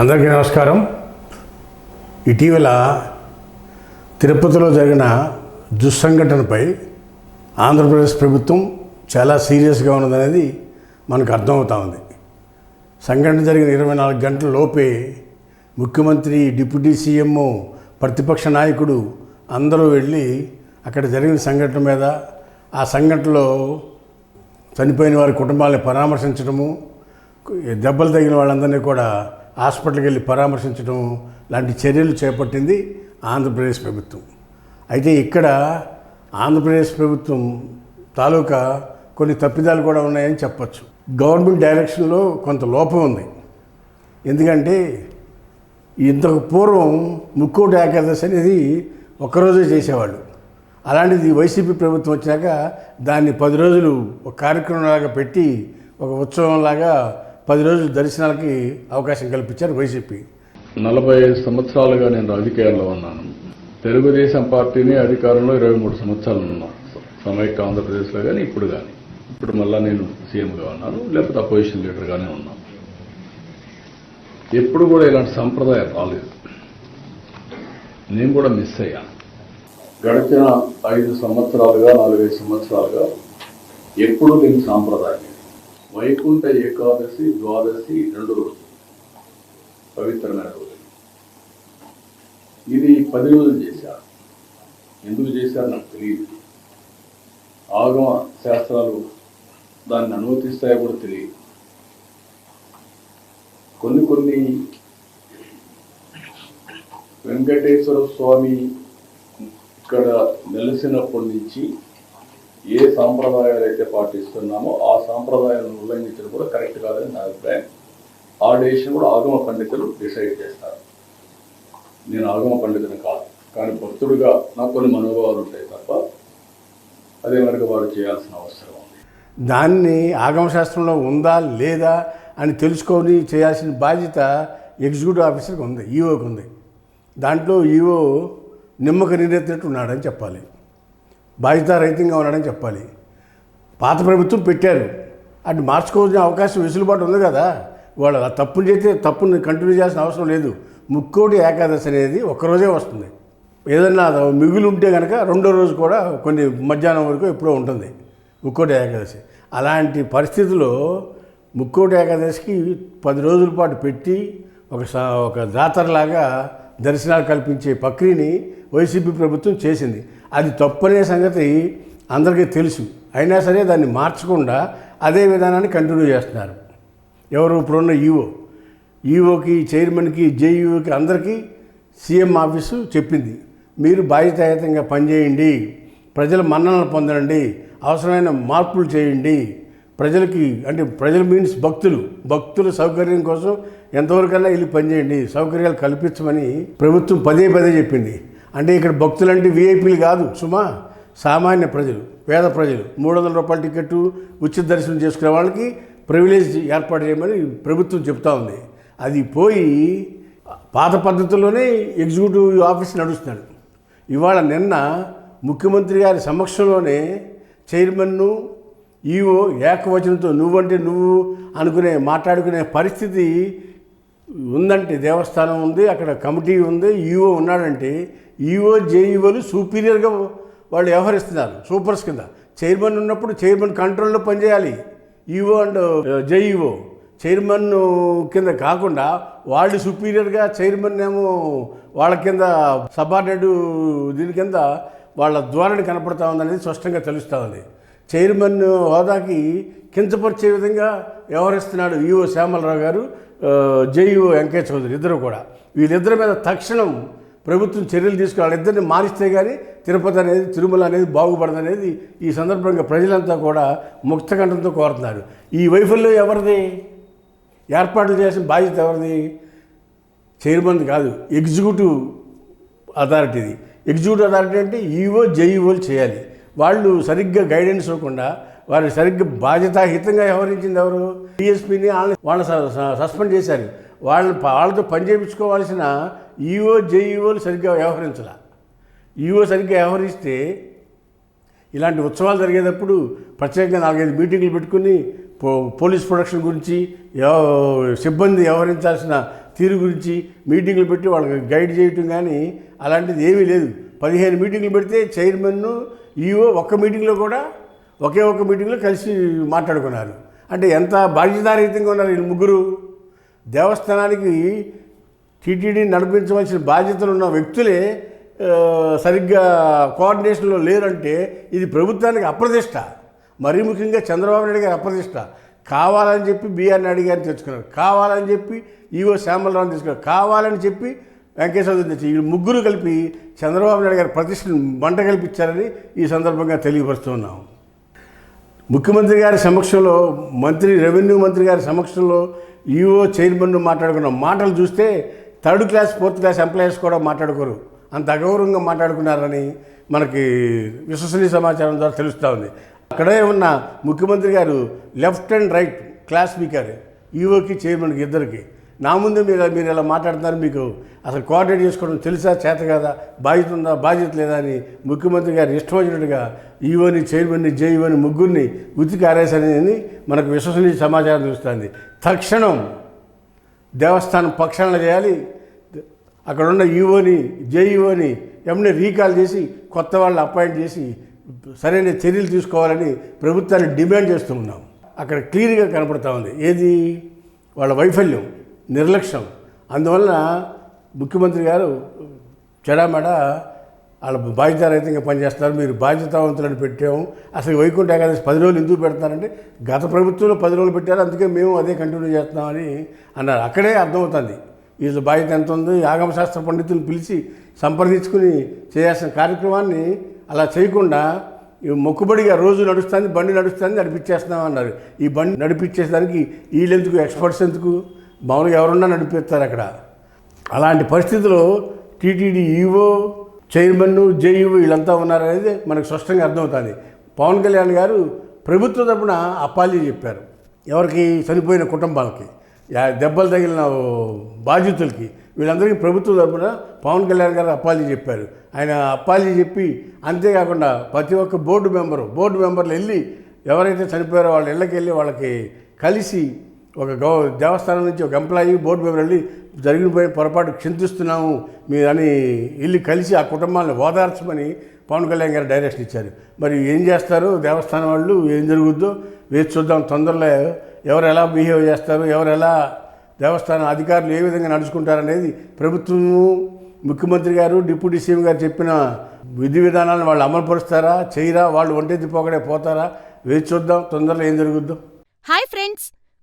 అందరికీ నమస్కారం. ఇటీవల తిరుపతిలో జరిగిన దుస్సంఘటనపై ఆంధ్రప్రదేశ్ ప్రభుత్వం చాలా సీరియస్గా ఉన్నదనేది మనకు అర్థమవుతా ఉంది. సంఘటన జరిగిన ఇరవై నాలుగు గంటల లోపే ముఖ్యమంత్రి డిప్యూటీ సీఎం ప్రతిపక్ష నాయకుడు అందరూ వెళ్ళి అక్కడ జరిగిన సంఘటన మీద ఆ సంఘటనలో చనిపోయిన వారి కుటుంబాలను పరామర్శించడము దెబ్బలు తగిన వాళ్ళందరినీ కూడా హాస్పిటల్కి వెళ్ళి పరామర్శించడం లాంటి చర్యలు చేపట్టింది ఆంధ్రప్రదేశ్ ప్రభుత్వం. అయితే ఇక్కడ ఆంధ్రప్రదేశ్ ప్రభుత్వం తాలూకా కొన్ని తప్పిదాలు కూడా ఉన్నాయని చెప్పచ్చు. గవర్నమెంట్ డైరెక్షన్లో కొంత లోపం ఉంది. ఎందుకంటే ఇంతకు పూర్వం ముక్కోటి ఏకాదశి అనేది ఒక్కరోజే చేసేవాళ్ళు. అలాంటిది వైసీపీ ప్రభుత్వం వచ్చాక దాన్ని పది రోజులు ఒక కార్యక్రమంలాగా పెట్టి ఒక ఉత్సవంలాగా పది రోజులు దర్శనాలకి అవకాశం కల్పించారు వైసీపీ. నలభై ఐదు సంవత్సరాలుగా నేను రాజకీయాల్లో ఉన్నాను. తెలుగుదేశం పార్టీని అధికారంలో ఇరవై మూడు సంవత్సరాలు ఉన్నాను సమైక్య ఆంధ్రప్రదేశ్లో కానీ ఇప్పుడు కానీ ఇప్పుడు మళ్ళా నేను సీఎంగా ఉన్నాను లేకపోతే అపోజిషన్ లీడర్గానే ఉన్నాను. ఎప్పుడు కూడా ఇలాంటి సంప్రదాయం రాలేదు. నేను కూడా మిస్ అయ్యాను. గడిచిన ఐదు సంవత్సరాలుగా నాలుగైదు సంవత్సరాలుగా ఎప్పుడు దీని సాంప్రదాయం. వైకుంఠ ఏకాదశి ద్వాదశి రెండు రోజులు. పవిత్రమైన రోజు. ఇది పది రోజులు చేశారు. ఎందుకు చేశారు నాకు తెలియదు. ఆగమ శాస్త్రాలు దాన్ని అనుమతిస్తాయో కూడా తెలియదు. కొన్ని కొన్ని వెంకటేశ్వర స్వామి ఇక్కడ నెలసినప్పటి నుంచి ఏ సాంప్రదాయాలు అయితే పాటిస్తున్నామో ఆ సాంప్రదాయాలను ఉల్లంఘించడం కూడా కరెక్ట్ కాదని నా అభిప్రాయం. ఆ డెసిషన్ కూడా ఆగమ పండితులు డిసైడ్ చేస్తారు. నేను ఆగమ పండితుని కాదు కానీ భక్తుడిగా నాకు కొన్ని మనోభావాలు ఉంటాయి తప్ప అదే మనకు వాడు చేయాల్సిన అవసరం ఉంది. దాన్ని ఆగమశాస్త్రంలో ఉందా లేదా అని తెలుసుకొని చేయాల్సిన బాధ్యత ఎగ్జిక్యూటివ్ ఆఫీసర్కి ఉంది ఈఓకి ఉంది. దాంట్లో ఈఓ నిమ్మక నీరెత్తినట్టు ఉన్నాడని చెప్పాలి. బాధ్యతారహితంగా ఉన్నాడని చెప్పాలి. పాత ప్రభుత్వం పెట్టారు. అది మార్చుకోవాల్సిన అవకాశం వెసులుబాటు ఉంది కదా. వాళ్ళు అలా తప్పులు చేస్తే తప్పుని కంటిన్యూ చేయాల్సిన అవసరం లేదు. ముక్కోటి ఏకాదశి అనేది ఒక్కరోజే వస్తుంది. ఏదన్నా మిగులు ఉంటే కనుక రెండో రోజు కూడా కొన్ని మధ్యాహ్నం వరకు ఎప్పుడో ఉంటుంది. ముక్కోటి ఏకాదశి. అలాంటి పరిస్థితుల్లో ముక్కోటి ఏకాదశికి పది రోజుల పాటు పెట్టి ఒక ఒక జాతరలాగా దర్శనాలు కల్పించే ప్రక్రియని వైసీపీ ప్రభుత్వం చేసింది. అది తప్పనే సంగతి అందరికీ తెలుసు. అయినా సరే దాన్ని మార్చకుండా అదే విధానాన్ని కంటిన్యూ చేస్తున్నారు. ఎవరు ఇప్పుడున్న ఈఓ ఈఓకి చైర్మన్కి జేఈఓకి అందరికీ సీఎం ఆఫీసు చెప్పింది. మీరు బాధ్యతాయుతంగా పనిచేయండి. ప్రజల మన్ననలు పొందండి అవసరమైన మార్పులు చేయండి. ప్రజలకి అంటే ప్రజలు మీన్స్ భక్తులు. భక్తుల సౌకర్యం కోసం ఎంతవరకైనా వెళ్ళి పనిచేయండి. సౌకర్యాలు కల్పించమని ప్రభుత్వం పదే పదే చెప్పింది. అంటే ఇక్కడ భక్తులు అంటే వీఐపీలు కాదు సుమా. సామాన్య ప్రజలు పేద ప్రజలు. మూడు వందల రూపాయల టికెట్టు ఉచిత దర్శనం చేసుకునే వాళ్ళకి ప్రివిలేజ్ ఏర్పాటు చేయమని ప్రభుత్వం చెప్తా ఉంది. అది పోయి పాత పద్ధతుల్లోనే ఎగ్జిక్యూటివ్ ఆఫీస్ నడుస్తున్నాడు. ఇవాళ నిన్న ముఖ్యమంత్రి గారి సమక్షంలోనే చైర్మన్ను ఈఓ ఏకవచనంతో నువ్వంటే నువ్వు అనుకునే మాట్లాడుకునే పరిస్థితి ఉందంటే దేవస్థానం ఉంది అక్కడ కమిటీ ఉంది ఈఓ ఉన్నాడంటే ఈఓ జేఈఓలు సూపీరియర్గా వాళ్ళు వ్యవహరిస్తున్నారు సూపర్స్ కింద. చైర్మన్ ఉన్నప్పుడు చైర్మన్ కంట్రోల్లో పనిచేయాలి. ఈఓ అండ్ జేఈఓ చైర్మన్ కింద కాకుండా వాళ్ళు సుపీరియర్గా చైర్మన్ ఏమో వాళ్ళ కింద సబార్డినేట్ దీని కింద వాళ్ళ ధోరణి కనపడతా ఉందనేది స్పష్టంగా తెలుస్తూ ఉంది. చైర్మన్ హోదాకి కించపరిచే విధంగా వ్యవహరిస్తున్నాడు ఈఓ శ్యామలరావు గారు జేఈఓ వెంకయ్య చౌదరి ఇద్దరు కూడా. వీళ్ళిద్దరి మీద తక్షణం ప్రభుత్వం చర్యలు తీసుకుని వాళ్ళిద్దరిని మారిస్తే కానీ తిరుపతి అనేది తిరుమల అనేది బాగుపడదనేది ఈ సందర్భంగా ప్రజలంతా కూడా ముక్తకంఠంతో కోరుతున్నారు. ఈ వైఫల్యం ఎవరిది? ఏర్పాట్లు చేసిన బాధ్యత ఎవరిది? చైర్మన్ కాదు ఎగ్జిక్యూటివ్ అథారిటీది. ఎగ్జిక్యూటివ్ అథారిటీ అంటే ఈఓ జేఈఓలు చేయాలి. వాళ్ళు సరిగ్గా గైడెన్స్ ఇవ్వకుండా వారు సరిగ్గా బాధ్యతాహితంగా వ్యవహరించింది ఎవరు? డిఎస్పీని వాళ్ళని స- స- సస్పెండ్ చేశారు. వాళ్ళని వాళ్ళతో పని చేయించుకోవాల్సిన ఈఓ జేఈఓలు సరిగ్గా వ్యవహరించాల. ఈఓ సరిగ్గా వ్యవహరిస్తే ఇలాంటి ఉత్సవాలు జరిగేటప్పుడు ప్రత్యేకంగా నాలుగైదు మీటింగ్లు పెట్టుకుని పో పోలీస్ ప్రొడక్షన్ గురించి సిబ్బంది వ్యవహరించాల్సిన తీరు గురించి మీటింగ్లు పెట్టి వాళ్ళకి గైడ్ చేయటం కానీ అలాంటిది ఏమీ లేదు. పదిహేను మీటింగ్లు పెడితే చైర్మన్ను ఈఓ ఒక్క మీటింగ్లో కూడా ఒకే ఒక్క మీటింగ్లో కలిసి మాట్లాడుకున్నారు. అంటే ఎంత బాధ్యతారహితంగా ఉన్నారు వీళ్ళు ముగ్గురు? దేవస్థానానికి టీటీడీని నడిపించవలసిన బాధ్యతలు ఉన్న వ్యక్తులే సరిగ్గా కోఆర్డినేషన్లో లేరంటే ఇది ప్రభుత్వానికి అప్రతిష్ట. మరీ ముఖ్యంగా చంద్రబాబు నాయుడు గారి అప్రతిష్ట. కావాలని చెప్పి బీఆర్ నాయుడు గారిని తెచ్చుకున్నారు. కావాలని చెప్పి ఈవో శ్యామలరావుని తీసుకున్నారు కావాలని చెప్పి వెంకటేశ్వర నుంచి ఈ ముగ్గురు కలిపి చంద్రబాబు నాయుడు గారి ప్రతిష్టను మంట కల్పించారని ఈ సందర్భంగా తెలియపరుస్తున్నాం. ముఖ్యమంత్రి గారి సమక్షంలో మంత్రి రెవెన్యూ మంత్రి గారి సమక్షంలో ఈఓ చైర్మన్ మాట్లాడుకున్న మాటలు చూస్తే third class fourth class employees కూడా మాట్లాడుకోరు. అంత అగౌరవంగా మాట్లాడుకున్నారని మనకి విశ్వసనీయ సమాచారం ద్వారా తెలుస్తూ ఉంది. అక్కడే ఉన్న ముఖ్యమంత్రి గారు left and right class speaker ఈఓకి చైర్మన్కి ఇద్దరికి. నా ముందు మీరు మీరు ఇలా మాట్లాడుతున్నారు మీకు అసలు కోఆర్డినేట్ చేసుకోవడం తెలుసా చేత కదా బాధ్యత ఉందా బాధ్యత లేదా అని ముఖ్యమంత్రి గారు ఇష్టం వచ్చినట్టుగా ఈవోని చైర్మన్ని జేఈఓని ముగ్గురిని ఉతికి ఆరేసని మనకు విశ్వసనీయ సమాచారం తెలుస్తుంది. తక్షణం దేవస్థానం పక్షాన చేయాలి. అక్కడ ఉన్న ఈఓని జేఈఓని ఎమ్మెల్యే రీకాల్ చేసి కొత్త వాళ్ళు అపాయింట్ చేసి సరైన చర్యలు తీసుకోవాలని ప్రభుత్వాన్ని డిమాండ్ చేస్తూ ఉన్నాం. అక్కడ క్లియర్గా కనపడతా ఉంది. ఏది? వాళ్ళ వైఫల్యం. నిర్లక్ష్యం. అందువలన ముఖ్యమంత్రి గారు చెడామెడ వాళ్ళ బాధ్యతారహితంగా పనిచేస్తున్నారు. మీరు బాధ్యతావంతులను పెట్టాము. అసలు వైకుంఠ ఏకాదశి పది రోజులు ఎందుకు పెడతారంటే గత ప్రభుత్వంలో పది రోజులు పెట్టారు. అందుకే మేము అదే కంటిన్యూ చేస్తున్నామని అన్నారు. అక్కడే అర్థమవుతుంది. వీళ్ళ బాధ్యత ఎంత ఉంది? ఆగమశాస్త్ర పండితులు పిలిచి సంప్రదించుకుని చేయాల్సిన కార్యక్రమాన్ని అలా చేయకుండా ఈ మొక్కుబడిగా రోజు నడుస్తుంది బండి నడుస్తుంది నడిపించేస్తున్నాం అన్నారు ఈ బండి నడిపించేసరికి వీళ్ళెందుకు ఎక్స్పర్ట్స్ ఎందుకు? మామూలుగా ఎవరున్నా నడిపిస్తారు అక్కడ. అలాంటి పరిస్థితిలో టీటీడీ ఈవో చైర్మన్ జేఈఓ వీళ్ళంతా ఉన్నారనేది మనకు స్పష్టంగా అర్థమవుతుంది. పవన్ కళ్యాణ్ గారు ప్రభుత్వ తరపున అప్పాలి చెప్పారు. ఎవరికి చనిపోయిన కుటుంబాలకి దెబ్బలు తగిలిన బాధితులకి వీళ్ళందరికీ ప్రభుత్వ తరపున పవన్ కళ్యాణ్ గారు అప్పాలి చెప్పారు. ఆయన అప్పాలి చెప్పి అంతేకాకుండా ప్రతి ఒక్క బోర్డు మెంబరు బోర్డు మెంబర్లు వెళ్ళి ఎవరైతే చనిపోయారో వాళ్ళ ఇళ్ళకి వెళ్ళి వాళ్ళకి కలిసి ఒక గౌ దేవస్థానం నుంచి ఒక ఎంప్లాయీ బోర్డు మెంబర్ వెళ్ళి జరిగిపోయిన పొరపాటు చింతిస్తున్నాము మీరని అని వెళ్ళి కలిసి ఆ కుటుంబాలను ఓదార్చమని పవన్ కళ్యాణ్ గారు డైరెక్షన్ ఇచ్చారు. మరి ఏం చేస్తారు? దేవస్థానం వాళ్ళు ఏం జరుగుద్దో వేచి చూద్దాం తొందరలో ఎవరు ఎలా బిహేవ్ చేస్తారు? ఎవరు ఎలా దేవస్థానం అధికారులు ఏ విధంగా నడుచుకుంటారనేది ప్రభుత్వము ముఖ్యమంత్రి గారు డిప్యూటీ సీఎం గారు చెప్పిన విధి విధానాలను వాళ్ళు అమలుపరుస్తారా? చేయరా? వాళ్ళు ఒంటెత్తిపోకడే పోతారా? వేచి చూద్దాం తొందరలో ఏం జరుగుద్దో. Hi friends